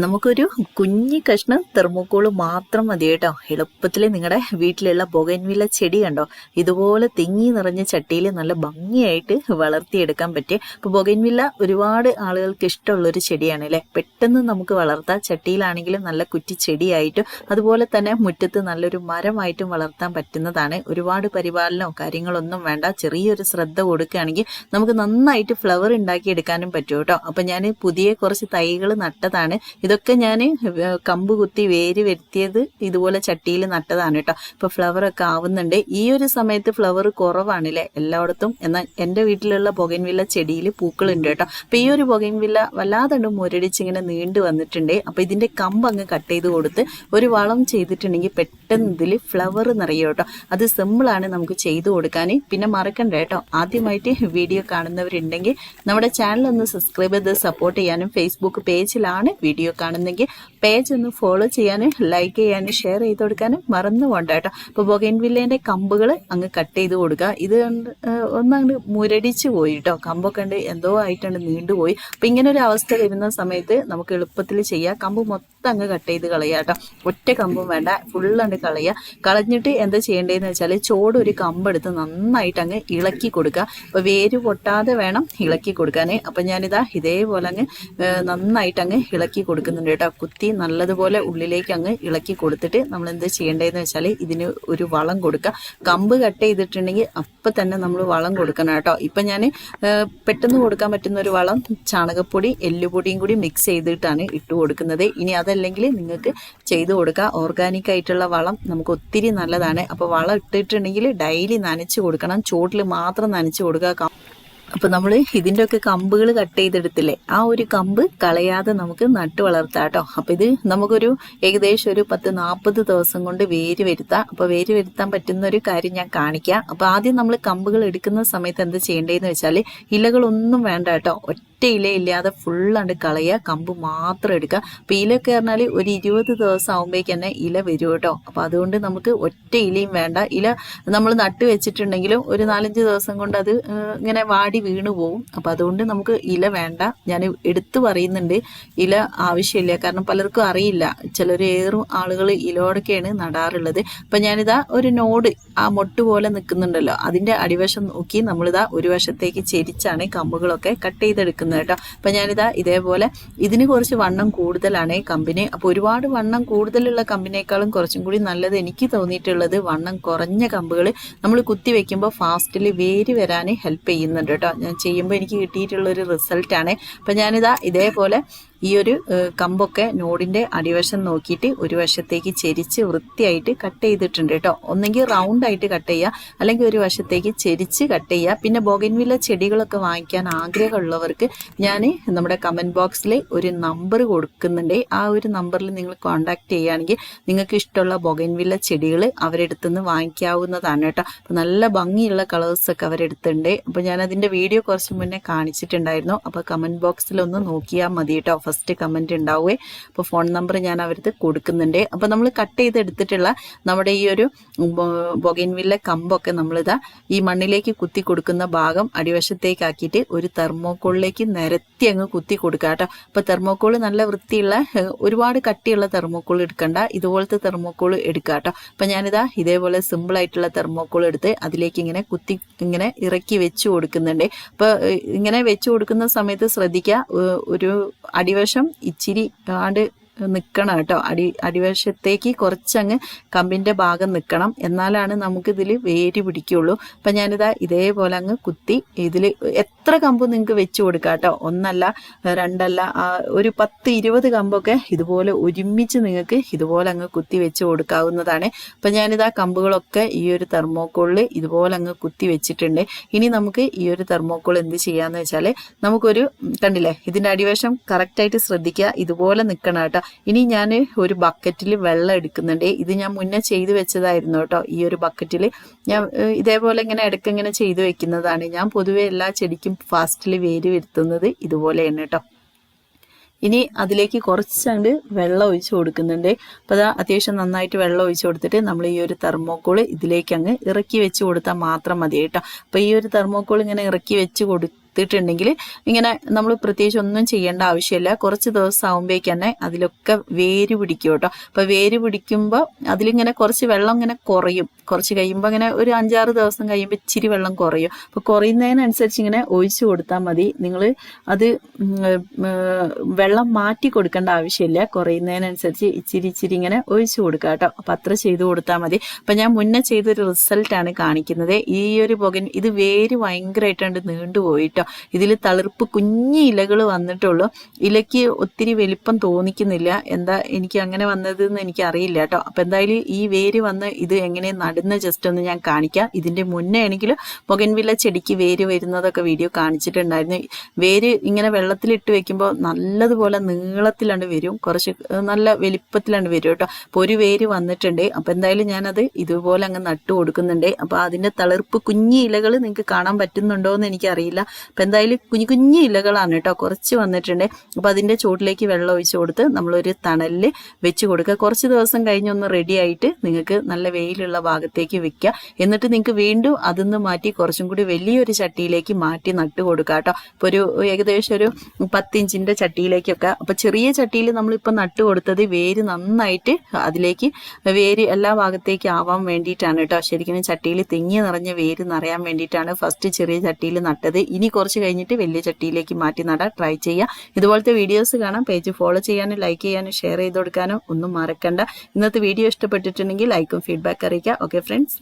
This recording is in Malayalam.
നമുക്കൊരു കുഞ്ഞി കഷ്ണം തെർമോക്കോൾ മാത്രം മതി കേട്ടോ. എളുപ്പത്തിൽ നിങ്ങളുടെ വീട്ടിലുള്ള പുകൻവില ചെടി കണ്ടോ? ഇതുപോലെ തിങ്ങി നിറഞ്ഞ ചട്ടിയിൽ നല്ല ഭംഗിയായിട്ട് വളർത്തിയെടുക്കാൻ പറ്റിയ. അപ്പൊ പുകൻവില്ല ഒരുപാട് ആളുകൾക്ക് ഇഷ്ടമുള്ള ഒരു ചെടിയാണ് അല്ലെ? പെട്ടെന്ന് നമുക്ക് വളർത്താം. ചട്ടിയിലാണെങ്കിലും നല്ല കുറ്റി ചെടിയായിട്ടും അതുപോലെ തന്നെ മുറ്റത്ത് നല്ലൊരു മരമായിട്ടും വളർത്താൻ പറ്റുന്നതാണ്. ഒരുപാട് പരിപാലനമോ കാര്യങ്ങളൊന്നും വേണ്ട. ചെറിയൊരു ശ്രദ്ധ കൊടുക്കുകയാണെങ്കിൽ നമുക്ക് നന്നായിട്ട് ഫ്ലവർ ഉണ്ടാക്കിയെടുക്കാനും പറ്റും കേട്ടോ. അപ്പൊ ഞാൻ പുതിയ കുറച്ച് തൈകൾ നട്ടതാണ്. ഇതൊക്കെ ഞാൻ കമ്പ് കുത്തി വേര് വരുത്തിയത് ഇതുപോലെ ചട്ടിയിൽ നട്ടതാണ് കേട്ടോ. ഫ്ലവർ ഒക്കെ ആവുന്നുണ്ട്. ഈ ഒരു സമയത്ത് ഫ്ലവർ കുറവാണ് അല്ലേ എല്ലായിടത്തും? എന്നാൽ എന്റെ വീട്ടിലുള്ള ബൊഗൻവില്ല ചെടിയിൽ പൂക്കളുണ്ട് കേട്ടോ. അപ്പൊ ഈ ഒരു ബൊഗൻവില്ല വല്ലാതെ മുരടിച്ച് ഇങ്ങനെ നീണ്ടു വന്നിട്ടുണ്ട്. അപ്പൊ ഇതിന്റെ കമ്പ് അങ്ങ് കട്ട് ചെയ്ത് കൊടുത്ത് ഒരു വളം ചെയ്തിട്ടുണ്ടെങ്കിൽ പെട്ടെന്ന് ഇതിൽ ഫ്ലവർ നിറയും കേട്ടോ. അത് സിമ്പിളാണ് നമുക്ക് ചെയ്തു കൊടുക്കാൻ. പിന്നെ മറക്കണ്ട കേട്ടോ. ആദ്യമായിട്ട് വീഡിയോ കാണുന്നവരുണ്ടെങ്കിൽ നമ്മുടെ ചാനൽ ഒന്ന് സബ്സ്ക്രൈബ് ചെയ്ത് സപ്പോർട്ട് ചെയ്യാനും ഫേസ്ബുക്ക് പേജിലാണ് വീഡിയോ കാണുന്നെങ്കിൽ പേജ് ഒന്ന് ഫോളോ ചെയ്യാനും ലൈക്ക് ചെയ്യാനും ഷെയർ ചെയ്ത് കൊടുക്കാനും മറന്നു പോകണ്ട കേട്ടോ. ബൊഗൈൻവില്ലേന്റെ കമ്പുകൾ അങ്ങ് കട്ട് ചെയ്ത് കൊടുക്കുക. ഇത് ഏഹ് ഒന്നങ്ങ് മുരടിച്ച് പോയി കേട്ടോ. കമ്പൊക്കെ ഉണ്ട് എന്തോ ആയിട്ടുണ്ട് നീണ്ടുപോയി. അപ്പം ഇങ്ങനെ ഒരു അവസ്ഥ വരുന്ന സമയത്ത് നമുക്ക് എളുപ്പത്തിൽ ചെയ്യാം. കമ്പ് മൊത്തം അങ്ങ് കട്ട് ചെയ്ത് കളയുക കേട്ടോ ഒറ്റ കമ്പും വേണ്ട ഫുള്ളണ്ട് കളയുക കളഞ്ഞിട്ട് എന്താ ചെയ്യേണ്ടതെന്ന് വെച്ചാൽ ചോട് ഒരു കമ്പെടുത്ത് നന്നായിട്ട് അങ്ങ് ഇളക്കി കൊടുക്കുക അപ്പോൾ വേര് പൊട്ടാതെ വേണം ഇളക്കി കൊടുക്കാൻ അപ്പം ഞാനിതാ ഇതേപോലെ അങ്ങ് നന്നായിട്ട് അങ്ങ് ഇളക്കി കൊടുക്കുന്നുണ്ട് കേട്ടോ. കുത്തി നല്ലതുപോലെ ഉള്ളിലേക്ക് അങ്ങ് ഇളക്കി കൊടുത്തിട്ട് നമ്മൾ എന്ത് ചെയ്യേണ്ടതെന്ന് വെച്ചാൽ ഇതിന് ഒരു വളം കൊടുക്കുക കമ്പ് കട്ട് ചെയ്തിട്ടുണ്ടെങ്കിൽ അപ്പം തന്നെ നമ്മൾ വളം കൊടുക്കണം കേട്ടോ. ഇപ്പം ഞാൻ പെട്ടെന്ന് കൊടുക്കാൻ പറ്റുന്ന ഒരു വളം ചാണകപ്പൊടി എല്ലുപൊടിയും കൂടി മിക്സ് ചെയ്തിട്ടാണ് ഇട്ട് കൊടുക്കുന്നത്. ഇനി അതല്ലെങ്കിൽ നിങ്ങൾക്ക് ചെയ്തു കൊടുക്കുക ഓർഗാനിക് ആയിട്ടുള്ള വളം നമുക്ക് ഒത്തിരി നല്ലതാണ്. അപ്പോൾ വളം ഇട്ടിട്ടുണ്ടെങ്കിൽ ഡെയിലി നനച്ച് കൊടുക്കണം. ചൂട്ടിൽ മാത്രം നനച്ച് കൊടുക്കുക. അപ്പൊ നമ്മൾ ഇതിന്റെ ഒക്കെ കമ്പുകൾ കട്ട് ചെയ്തെടുത്തില്ലേ? ആ ഒരു കമ്പ് കളയാതെ നമുക്ക് നട്ട് വളർത്താം കേട്ടോ. അപ്പൊ ഇത് നമുക്കൊരു ഏകദേശം ഒരു പത്ത് നാൽപ്പത് ദിവസം കൊണ്ട് വേര് വരുത്താം. അപ്പോൾ വേര് വരുത്താൻ പറ്റുന്ന ഒരു കാര്യം ഞാൻ കാണിക്കാം. അപ്പോൾ ആദ്യം നമ്മൾ കമ്പുകൾ എടുക്കുന്ന സമയത്ത് എന്താ ചെയ്യേണ്ടതെന്ന് വെച്ചാൽ ഇലകളൊന്നും വേണ്ട കേട്ടോ. ഒറ്റ ഇല ഇല്ലാതെ ഫുള്ളണ്ട് കളയുക കമ്പ് മാത്രം എടുക്കുക അപ്പൊ ഇലയൊക്കെ പറഞ്ഞാൽ ഒരു ഇരുപത് ദിവസം ആകുമ്പോഴേക്ക് തന്നെ ഇല വരും കേട്ടോ. അപ്പം അതുകൊണ്ട് നമുക്ക് ഒറ്റ ഇലയും വേണ്ട. ഇല നമ്മൾ നട്ട് വെച്ചിട്ടുണ്ടെങ്കിലും ഒരു നാലഞ്ച് ദിവസം കൊണ്ട് അത് ഇങ്ങനെ വാടി വീണു പോവും. അപ്പം അതുകൊണ്ട് നമുക്ക് ഇല വേണ്ട. ഞാൻ എടുത്തു പറയുന്നുണ്ട് ഇല ആവശ്യമില്ല. കാരണം പലർക്കും അറിയില്ല. ചിലർ ഏറെ ആളുകൾ ഇലോടൊക്കെയാണ് നടാറുള്ളത്. അപ്പം ഞാനിതാ ഒരു നോട് ആ മൊട്ട് പോലെ നിൽക്കുന്നുണ്ടല്ലോ അതിന്റെ അടിവശം നോക്കി നമ്മളിതാ ഒരു വശത്തേക്ക് ചെരിച്ചാണ് കമ്പുകളൊക്കെ കട്ട് ചെയ്തെടുക്കുന്നത്. കേട്ടോ. അപ്പൊ ഞാനിതാ ഇതേപോലെ ഇതിന് കുറച്ച് വണ്ണം കൂടുതലാണ് ഈ കമ്പനി. അപ്പൊ ഒരുപാട് വണ്ണം കൂടുതലുള്ള കമ്പിനേക്കാളും കുറച്ചും കൂടി നല്ലത് എനിക്ക് തോന്നിയിട്ടുള്ളത് വണ്ണം കുറഞ്ഞ കമ്പുകൾ നമ്മൾ കുത്തി വെക്കുമ്പോൾ ഫാസ്റ്റിൽ വേര് വരാൻ ഹെൽപ്പ് ചെയ്യുന്നുണ്ട് കേട്ടോ. ഞാൻ ചെയ്യുമ്പോൾ എനിക്ക് കിട്ടിയിട്ടുള്ള ഒരു റിസൾട്ടാണ്. അപ്പം ഞാനിതാ ഇതേപോലെ ഈ ഒരു കമ്പൊക്കെ നോടിന്റെ അടിവശം നോക്കിയിട്ട് ഒരു വശത്തേക്ക് ചെരിച്ച് വൃത്തിയായിട്ട് കട്ട് ചെയ്തിട്ടുണ്ട് കേട്ടോ. ഒന്നെങ്കിൽ റൗണ്ട് ആയിട്ട് കട്ട് ചെയ്യുക അല്ലെങ്കിൽ ഒരു വശത്തേക്ക് ചെരിച്ച് കട്ട് ചെയ്യുക പിന്നെ ബോഗൻവില്ല ചെടികളൊക്കെ വാങ്ങിക്കാൻ ആഗ്രഹമുള്ളവർക്ക് ഞാൻ നമ്മുടെ കമന്റ് ബോക്സിൽ ഒരു നമ്പർ കൊടുക്കുന്നുണ്ട്. ആ ഒരു നമ്പറിൽ നിങ്ങൾ കോൺടാക്ട് ചെയ്യുകയാണെങ്കിൽ നിങ്ങൾക്ക് ഇഷ്ടമുള്ള ബൊഗൻവില്ല ചെടികൾ അവരെടുത്തു നിന്ന് വാങ്ങിക്കാവുന്നതാണ് കേട്ടോ. അപ്പോൾ നല്ല ഭംഗിയുള്ള കളേഴ്സൊക്കെ അവരെടുത്തുണ്ട് അപ്പോൾ ഞാൻ അതിന്റെ വീഡിയോ കുറച്ച് മുന്നേ കാണിച്ചിട്ടുണ്ടായിരുന്നു. അപ്പോൾ കമന്റ് ബോക്സിലൊന്ന് നോക്കിയാൽ മതി കേട്ടോ. ഫസ്റ്റ് കമന്റ് ഉണ്ടാവുകയെ അപ്പോൾ ഫോൺ നമ്പർ ഞാൻ അവർക്ക് കൊടുക്കുന്നുണ്ട്. അപ്പോൾ നമ്മൾ കട്ട് ചെയ്തെടുത്തിട്ടുള്ള നമ്മുടെ ഈ ഒരു ബൊഗൻവില്ല കമ്പൊക്കെ നമ്മളിതാ ഈ മണ്ണിലേക്ക് കുത്തി കൊടുക്കുന്ന ഭാഗം അടിവശത്തേക്കാക്കിയിട്ട് ഒരു തെർമോക്കോളിലേക്ക് നിരത്തി അങ്ങ് കുത്തി കൊടുക്കുക കേട്ടോ. അപ്പോൾ തെർമോക്കോൾ നല്ല വൃത്തിയുള്ള ഒരുപാട് കട്ടിയുള്ള തെർമോക്കോൾ എടുക്കണ്ട. ഇതുപോലത്തെ തെർമോക്കോൾ എടുക്കുക കേട്ടോ. അപ്പം ഞാനിതാ ഇതേപോലെ സിമ്പിൾ ആയിട്ടുള്ള തെർമോക്കോൾ എടുത്ത് അതിലേക്ക് ഇങ്ങനെ കുത്തി ഇങ്ങനെ ഇറക്കി വെച്ച് കൊടുക്കുന്നുണ്ട്. അപ്പോൾ ഇങ്ങനെ വെച്ച് കൊടുക്കുന്ന സമയത്ത് ശ്രദ്ധിക്കുക ഒരു അടിവശം ഇച്ചിരി ആണ്ട് നിൽക്കണം കേട്ടോ. അടി അടിവശത്തേക്ക് കുറച്ചങ്ങ് കമ്പിന്റെ ഭാഗം നിൽക്കണം എന്നാലാണ് നമുക്കിതിൽ വേര് പിടിക്കുള്ളൂ. അപ്പം ഞാനിതാ ഇതേപോലെ അങ്ങ് കുത്തി ഇതിൽ എത്ര കമ്പ് നിങ്ങൾക്ക് വെച്ച് കൊടുക്കാം കേട്ടോ. ഒന്നല്ല രണ്ടല്ല ഒരു പത്ത് ഇരുപത് കമ്പൊക്കെ ഇതുപോലെ ഒരുമിച്ച് നിങ്ങൾക്ക് ഇതുപോലെ അങ്ങ് കുത്തി വെച്ച് കൊടുക്കാവുന്നതാണ്. അപ്പം ഞാനിതാ കമ്പുകളൊക്കെ ഈ ഒരു തെർമോക്കോളിൽ ഇതുപോലെ അങ്ങ് കുത്തി വെച്ചിട്ടുണ്ട്. ഇനി നമുക്ക് ഈ ഒരു തെർമോക്കോൾ എന്ത് ചെയ്യാന്ന് വെച്ചാൽ നമുക്കൊരു കണ്ടില്ലേ? ഇതിന്റെ അടിവശം കറക്റ്റായിട്ട് ശ്രദ്ധിക്കുക. ഇതുപോലെ നിൽക്കണം കേട്ടോ. ഇനി ഞാൻ ഒരു ബക്കറ്റിൽ വെള്ളം എടുക്കുന്നുണ്ട്. ഇത് ഞാൻ മുന്നേ ചെയ്തു വെച്ചതായിരുന്നു കേട്ടോ. ഈ ഒരു ബക്കറ്റിൽ ഞാൻ ഇതേപോലെ ഇങ്ങനെ ഇടയ്ക്ക് ഇങ്ങനെ ചെയ്തു വെക്കുന്നതാണ്. ഞാൻ പൊതുവെ എല്ലാ ചെടിക്കും ഫാസ്റ്റിൽ വേര് വരുത്തുന്നത് ഇതുപോലെയാണ് കേട്ടോ. ഇനി അതിലേക്ക് കുറച്ചങ്ങട് വെള്ളം ഒഴിച്ച് കൊടുക്കുന്നുണ്ട്. അപ്പോൾ അത് അത്യാവശ്യം നന്നായിട്ട് വെള്ളം ഒഴിച്ച് കൊടുത്തിട്ട് നമ്മൾ ഈ ഒരു തെർമോക്കോൾ ഇതിലേക്ക് അങ്ങ് ഇറക്കി വെച്ച് കൊടുത്താൽ മാത്രം മതി കേട്ടോ. അപ്പോൾ ഈ ഒരു തെർമോക്കോൾ ഇങ്ങനെ ഇറക്കി വെച്ച് കൊടു എടുത്തിട്ടുണ്ടെങ്കിൽ ഇങ്ങനെ നമ്മൾ പ്രത്യേകിച്ച് ഒന്നും ചെയ്യേണ്ട ആവശ്യമില്ല. കുറച്ച് ദിവസം ആകുമ്പോഴേക്ക് തന്നെ അതിലൊക്കെ വേര് പിടിക്കും കേട്ടോ. അപ്പോൾ വേര് പിടിക്കുമ്പോൾ അതിലിങ്ങനെ കുറച്ച് വെള്ളം ഇങ്ങനെ കുറയും. കുറച്ച് കഴിയുമ്പോൾ അങ്ങനെ ഒരു അഞ്ചാറ് ദിവസം കഴിയുമ്പോൾ ഇച്ചിരി വെള്ളം കുറയും. അപ്പോൾ കുറയുന്നതിനനുസരിച്ച് ഇങ്ങനെ ഒഴിച്ചു കൊടുത്താൽ മതി. നിങ്ങൾ അത് വെള്ളം മാറ്റി കൊടുക്കേണ്ട ആവശ്യമില്ല. കുറയുന്നതിനനുസരിച്ച് ഇച്ചിരി ഇച്ചിരി ഇങ്ങനെ ഒഴിച്ചു കൊടുക്കുക കേട്ടോ. അപ്പം അത്ര ചെയ്തു കൊടുത്താൽ മതി. അപ്പം ഞാൻ മുന്നേ ചെയ്തൊരു റിസൾട്ടാണ് കാണിക്കുന്നത്. ഈ ഒരു പുകൻ ഇത് വേര് ഭയങ്കരമായിട്ടുണ്ട് നീണ്ടുപോയി കേട്ടോ. ഇതിൽ തളിർപ്പ് കുഞ്ഞി ഇലകൾ വന്നിട്ടുള്ളൂ. ഇലയ്ക്ക് ഒത്തിരി വലിപ്പം തോന്നിക്കുന്നില്ല. എന്താ എനിക്ക് അങ്ങനെ വന്നത് എന്ന് എനിക്ക് അറിയില്ല കേട്ടോ. അപ്പം എന്തായാലും ഈ വേര് വന്ന് ഇത് എങ്ങനെ നടുന്ന ജസ്റ്റ് ഒന്ന് ഞാൻ കാണിക്കാം. ഇതിന്റെ മുന്നേ ആണെങ്കിൽ പുകൻവില ചെടിക്ക് വേര് വരുന്നതൊക്കെ വീഡിയോ കാണിച്ചിട്ടുണ്ടായിരുന്നു. വേര് ഇങ്ങനെ വെള്ളത്തിലിട്ട് വെക്കുമ്പോൾ നല്ലതുപോലെ നീളത്തിലാണ് വരും. കുറച്ച് നല്ല വലിപ്പത്തിലാണ് വരും കേട്ടോ. അപ്പോൾ ഒരു വേര് വന്നിട്ടുണ്ട്. അപ്പോൾ എന്തായാലും ഞാനത് ഇതുപോലെ അങ്ങ് നട്ടു കൊടുക്കുന്നുണ്ട്. അപ്പോൾ അതിന്റെ തളിർപ്പ് കുഞ്ഞി ഇലകൾ നിങ്ങൾക്ക് കാണാൻ പറ്റുന്നുണ്ടോ എന്ന് എനിക്കറിയില്ല. അപ്പോൾ എന്തായാലും കുഞ്ഞു കുഞ്ഞു ഇലകളാണ് കേട്ടോ കുറച്ച് വന്നിട്ടുണ്ട്. അപ്പോൾ അതിന്റെ ചുവട്ടിലേക്ക് വെള്ളം ഒഴിച്ച് കൊടുത്ത് നമ്മളൊരു തണലിൽ വെച്ച് കൊടുക്കുക. കുറച്ച് ദിവസം കഴിഞ്ഞൊന്ന് റെഡി ആയിട്ട് നിങ്ങൾക്ക് നല്ല വെയിലുള്ള ഭാഗത്തേക്ക് വെക്കുക. എന്നിട്ട് നിങ്ങൾക്ക് വീണ്ടും അതിന്ന് മാറ്റി കുറച്ചും കൂടി വലിയൊരു ചട്ടിയിലേക്ക് മാറ്റി നട്ട് കൊടുക്കുക കേട്ടോ. ഇപ്പോൾ ഒരു ഏകദേശം ഒരു പത്തിഞ്ചിന്റെ ചട്ടിയിലേക്കൊക്കെ. അപ്പോൾ ചെറിയ ചട്ടിയിൽ നമ്മളിപ്പോൾ നട്ട് കൊടുത്തത് വേര് നന്നായിട്ട് അതിലേക്ക് വേര് എല്ലാ ഭാഗത്തേക്ക് ആവാൻ വേണ്ടിയിട്ടാണ് കേട്ടോ. ശരിക്കും ചട്ടിയിൽ തിങ്ങി നിറഞ്ഞ വേര് നിറയാൻ വേണ്ടിയിട്ടാണ് ഫസ്റ്റ് ചെറിയ ചട്ടിയിൽ നട്ടത്. ഇനി കുറച്ച് കഴിഞ്ഞിട്ട് വലിയ ചട്ടിയിലേക്ക് മാറ്റി നടാൻ ട്രൈ ചെയ്യുക ഇതുപോലത്തെ വീഡിയോസ് കാണാം. പേജ് ഫോളോ ചെയ്യാനും ലൈക്ക് ചെയ്യാനും ഷെയർ ചെയ്ത് കൊടുക്കാനും ഒന്നും മറക്കണ്ട. ഇന്നത്തെ വീഡിയോ ഇഷ്ടപ്പെട്ടിട്ടുണ്ടെങ്കിൽ ലൈക്കും ഫീഡ്ബാക്ക് അറിയിക്കുക. Okay friends